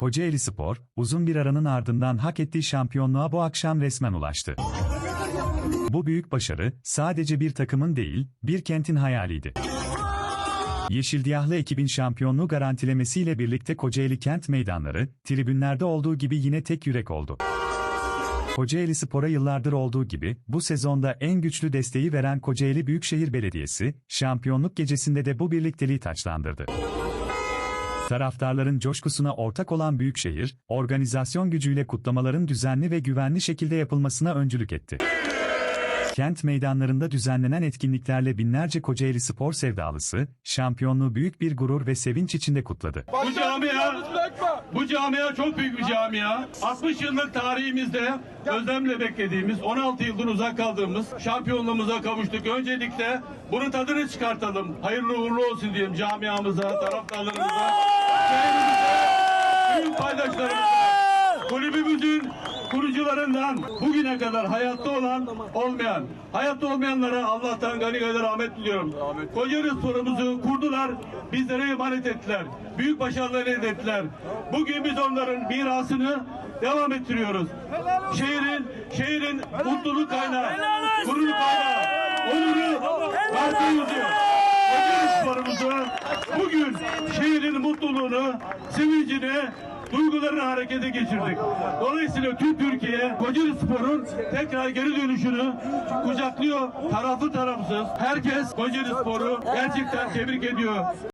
Kocaeli Spor, uzun bir aranın ardından hak ettiği şampiyonluğa bu akşam resmen ulaştı. Bu büyük başarı, sadece bir takımın değil, bir kentin hayaliydi. Yeşildiyahlı ekibin şampiyonluğu garantilemesiyle birlikte Kocaeli kent meydanları, tribünlerde olduğu gibi yine tek yürek oldu. Kocaeli Spor'a yıllardır olduğu gibi, bu sezonda en güçlü desteği veren Kocaeli Büyükşehir Belediyesi, şampiyonluk gecesinde de bu birlikteliği taçlandırdı. Taraftarların coşkusuna ortak olan Büyükşehir, organizasyon gücüyle kutlamaların düzenli ve güvenli şekilde yapılmasına öncülük etti. Kent meydanlarında düzenlenen etkinliklerle binlerce Kocaeli spor sevdalısı, şampiyonluğu büyük bir gurur ve sevinç içinde kutladı. Bu camia, bu camia çok büyük bir camia. 60 yıllık tarihimizde özlemle beklediğimiz, 16 yıldır uzak kaldığımız şampiyonluğumuza kavuştuk. Öncelikle bunun tadını çıkartalım. Hayırlı uğurlu olsun diyeyim camiamıza, taraftarlarımıza, şehrimize, tüm paydaşlarımıza, kulübümüzün kurucularından bugüne kadar hayatta olan olmayan, hayatta olmayanlara Allah'tan gani gani rahmet diliyorum. Kocaeli sporumuzu kurdular, bizlere emanet ettiler. Büyük başarılar elde ettiler. Bugün biz onların mirasını devam ettiriyoruz. Şehrin, şehrin mutluluk kaynağı, gurur kaynağı, onuru sporumuzu bugün şehrin mutluluğunu, sevincini, duygularını harekete geçirdik. Dolayısıyla tüm Türkiye Kocaeli Spor'un tekrar geri dönüşünü kucaklıyor. Taraflı tarafsız. Herkes Kocaeli Spor'u gerçekten tebrik ediyor.